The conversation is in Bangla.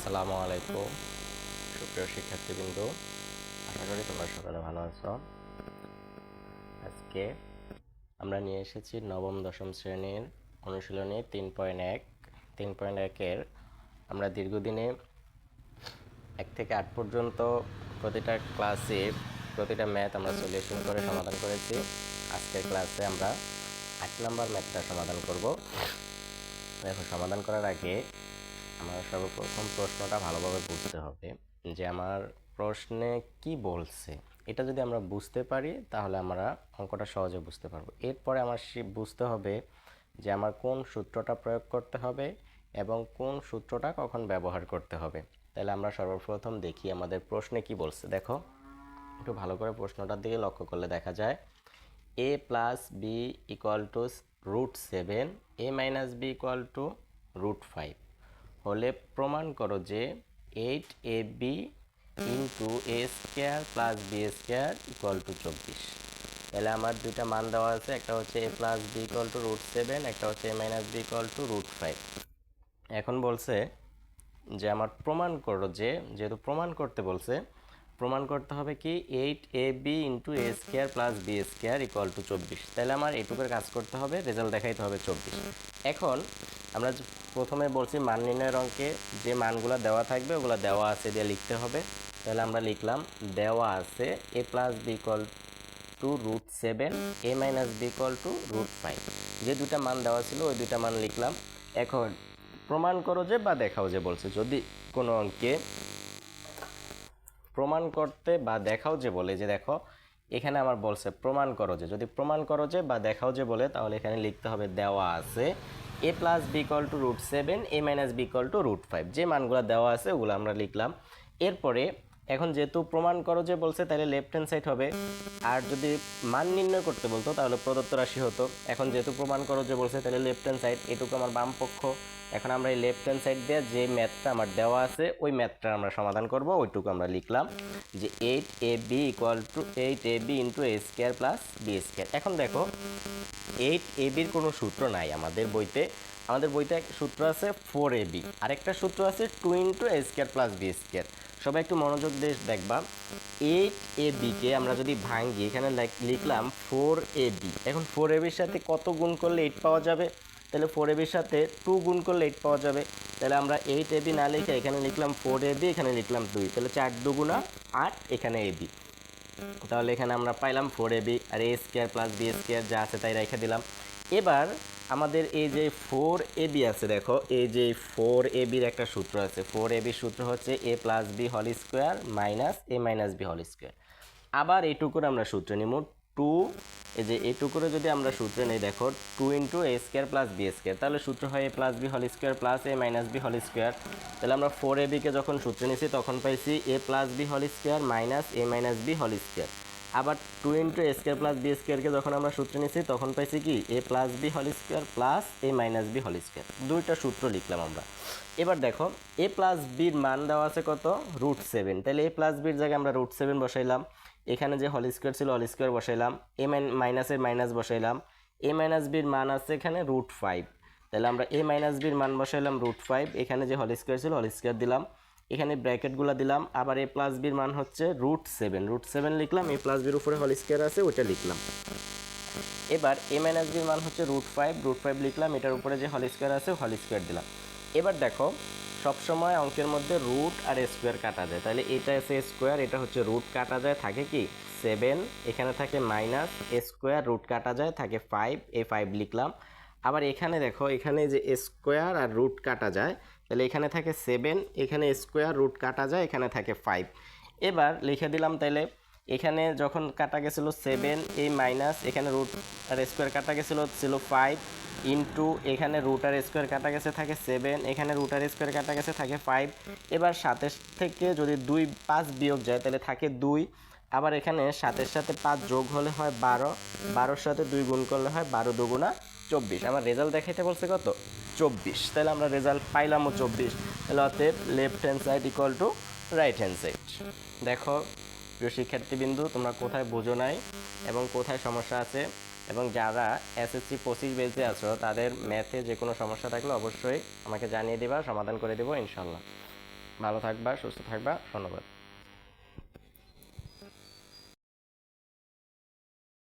আসসালামু আলাইকুম। সুপ্রিয় শিক্ষার্থীবৃন্দ আশা করি তোমরা সকলে ভালো আছো। আজকে আমরা নিয়ে এসেছি নবম দশম শ্রেণির অনুশীলনী তিন পয়েন্ট এক। তিন পয়েন্ট একের আমরা দীর্ঘদিনে এক থেকে আট পর্যন্ত প্রতিটা ক্লাসে প্রতিটা ম্যাথ আমরা সলিউশন করে সমাধান করেছি। আজকের ক্লাসে আমরা আট নম্বর ম্যাথটা সমাধান করব। দেখো সমাধান করার আগে আমার সর্বপ্রথম প্রশ্নটা ভালোভাবে বুঝতে হবে যে আমার প্রশ্নে কি বলছে। এটা যদি আমরা বুঝতে পারি, তাহলে আমরা অঙ্কটা সহজে বুঝতে পারব। এরপরে আমার বুঝতে হবে যে আমার কোন সূত্রটা প্রয়োগ করতে হবে এবং কোন সূত্রটা কখন ব্যবহার করতে হবে। তাহলে আমরা সর্বপ্রথম দেখি আমাদের প্রশ্নে কি বলছে। দেখো, একটু ভালো করে প্রশ্নটার দিকে লক্ষ্য করলে দেখা যায়, A plus B equal to root seven, A minus B equal to root five. হলে প্রমাণ করো যে eight A B into A square plus B square equal to চব্বিশ। তাহলে আমার দুইটা মান দেওয়া আছে, একটা হচ্ছে A plus B equal to root seven, একটা হচ্ছে A minus B equal to root five. এখন বলছে যে আমার প্রমাণ করো যে, যেহেতু প্রমাণ করতে বলছে, প্রমাণ করতে হবে কি eight A B into A square plus B square equal to চব্বিশ। তাহলে আমার এইটুকুর কাজ করতে হবে, রেজাল্ট দেখাইতে হবে চব্বিশ। এখন আমরা প্রথমে বলছি মান নির্ণয়ের অঙ্কে যে মানগুলো দেওয়া থাকবে, ওগুলো দেওয়া আছে দিয়ে লিখতে হবে। তাহলে আমরা লিখলাম, দেওয়া আছে A plus B equal to root seven A minus B equal to root five যে দুটা মান দেওয়া ছিল, ওই দুটা মান লিখলাম। এখন প্রমাণ করো যে বা দেখাও যে বলছে। যদি কোনো অঙ্কে প্রমাণ করতে বা দেখাও যে বলে, যে দেখো, এখানে আমার বলছে প্রমাণ করো যে। যদি প্রমাণ করো যে বা দেখাও যে বলে, তাহলে এখানে লিখতে হবে দেওয়া আছে A plus B equal to root seven A minus B equal to root five যে মানগুলো দেওয়া আছে, ওগুলো আমরা লিখলাম। এরপরে এখন যেহেতু প্রমাণ করো যে বলছে, তাহলে লেফট হ্যান্ড সাইড হবে। আর যদি মান নির্ণয় করতে বলতো, তাহলে প্রদত্ত রাশি হতো। এখন যেহেতু প্রমাণ করো যে বলছে, তাহলে লেফট হ্যান্ড সাইড এটুকু আমার বাম পক্ষ। এখন আমরা এই লেফট হ্যান্ড সাইড দিয়ে যে ম্যাথটা আমার দেওয়া আছে, ওই ম্যাথটা আমরা সমাধান করব। ওইটুকু আমরা লিখলাম যে eight A B equal to eight A B into A square plus B square এখন দেখো এইট এ বির কোনো সূত্র নাই আমাদের বইতে। আমাদের বইতে এক সূত্র আছে ফোর এ বি আরেকটা সূত্র আছে two into A square plus B square সবাই একটু মনোযোগ দিয়ে দেখবা। এইট এ বিকে আমরা যদি ভাঙি এখানে লেখ- লিখলাম ফোর এ বি এখন ফোর এ বির সাথে কত গুণ করলে এইট পাওয়া যাবে? তাহলে ফোর এ বির সাথে টু গুণ করলে এইট পাওয়া যাবে। তাহলে আমরা এইট এ বি না লিখে এখানে লিখলাম ফোর এ বি এখানে লিখলাম দুই। তাহলে চার দুগুণা আট, এখানে এ বি তাহলে এখানে আমরা পাইলাম four A B R A square plus B square যা আছে তাই রেখে দিলাম। এবার আমাদের এই যে ফোর এ বি আছে, দেখো, এই যে ফোর এ বির একটা সূত্র আছে। ফোর এ বির সূত্র হচ্ছে A plus B whole square minus A minus B whole square. আবার এইটুকুর আমরা সূত্র নিব টু, এই যে এইটুকুরে যদি আমরা সূত্রে নেই, দেখো, two into A square plus B square. তাহলে সূত্র হয় A plus B whole square plus A minus B whole square. তাহলে আমরা ফোর এ বিকে যখন সূত্রে নিয়েছি তখন পাইছি A plus B whole square minus A minus B whole square. আবার two into A square plus B স্কোয়ারকে যখন আমরা সূত্রে নিয়েছি তখন পাইছি কি? A plus B whole square plus A minus B whole square দুইটা সূত্র লিখলাম আমরা। এবার দেখো এ প্লাস বির মান দেওয়া আছে কত? রুট সেভেন তাহলে এ প্লাস বির জায়গায় আমরা রুট সেভেন বসাইলাম। এখানে যে হল স্কোয়ার ছিল হল স্কোয়ার বসাইলাম। এ মাইনাসের মাইনাস বসাইলাম। এ মাইনাস বির মান আছে এখানে রুট ফাইভ তাহলে আমরা এ মাইনাস বির মান বসাইলাম রুট ফাইভ এখানে যে হল স্কোয়ার ছিল হল স্কোয়ার দিলাম। এখানে ব্র্যাকেটগুলো দিলাম। আবার এ প্লাস বির মান হচ্ছে রুট সেভেন রুট সেভেন লিখলাম এ প্লাস বির উপরে হল স্কোয়ার আছে, ওইটা লিখলাম। এবার এ মাইনাস বির মান হচ্ছে রুট ফাইভ রুট ফাইভ লিখলাম, এটার উপরে যে হল স্কোয়ার আছে হল স্কোয়ার দিলাম। এবার দেখো সবসময় অঙ্কের মধ্যে রুট আর স্কোয়ার কাটা যায়। তাহলে এটা আছে স্কোয়ার এটা হচ্ছে রুট কাটা যায়, থাকে কি? সেভেন এখানে থাকে মাইনাস স্কোয়ার রুট কাটা যায়, থাকে ফাইভ এ ফাইভ লিখলাম। আবার এখানে দেখো, এখানে যে স্কোয়ার আর রুট কাটা যায়, তাহলে এখানে থাকে সেভেন এখানে স্কোয়ার রুট কাটা যায়, এখানে থাকে ফাইভ এবার লিখে দিলাম তাহলে, এখানে যখন কাটা গেছিল সেভেন এই মাইনাস এখানে রুট আর স্কোয়ার কাটা গেছিল, ছিল ফাইভ ইন্টু এখানে রুট আর স্কোয়ার কাটা গেছে, থাকে সেভেন এখানে রুট আর স্কোয়ার কাটা গেছে, থাকে ফাইভ এবার সাতের থেকে যদি দুই পাঁচ বিয়োগ যায়, তাহলে থাকে দুই। আবার এখানে সাতের সাথে পাঁচ যোগ হলে হয় বারো, বারোর সাথে দুই গুণ করলে হয় বারো দুগুণা চব্বিশ। আমার রেজাল্ট দেখাইতে বলছে কত? চব্বিশ। তাহলে আমরা রেজাল্ট পাইলামও চব্বিশ। তাহলে অতএব left hand side equal to right hand side দেখো, প্রিয় শিক্ষার্থীবিন্দু, তোমরা কোথায় বোঝো নাই এবং কোথায় সমস্যা আছে এবং যারা এসএসসি পঁচিশ বেজে আছো, তাদের ম্যাথে যে কোনো সমস্যা থাকলে অবশ্যই আমাকে জানিয়ে দিবা, সমাধান করে দেবো ইনশাল্লাহ ভালো থাকবা, সুস্থ থাকবা, ধন্যবাদ।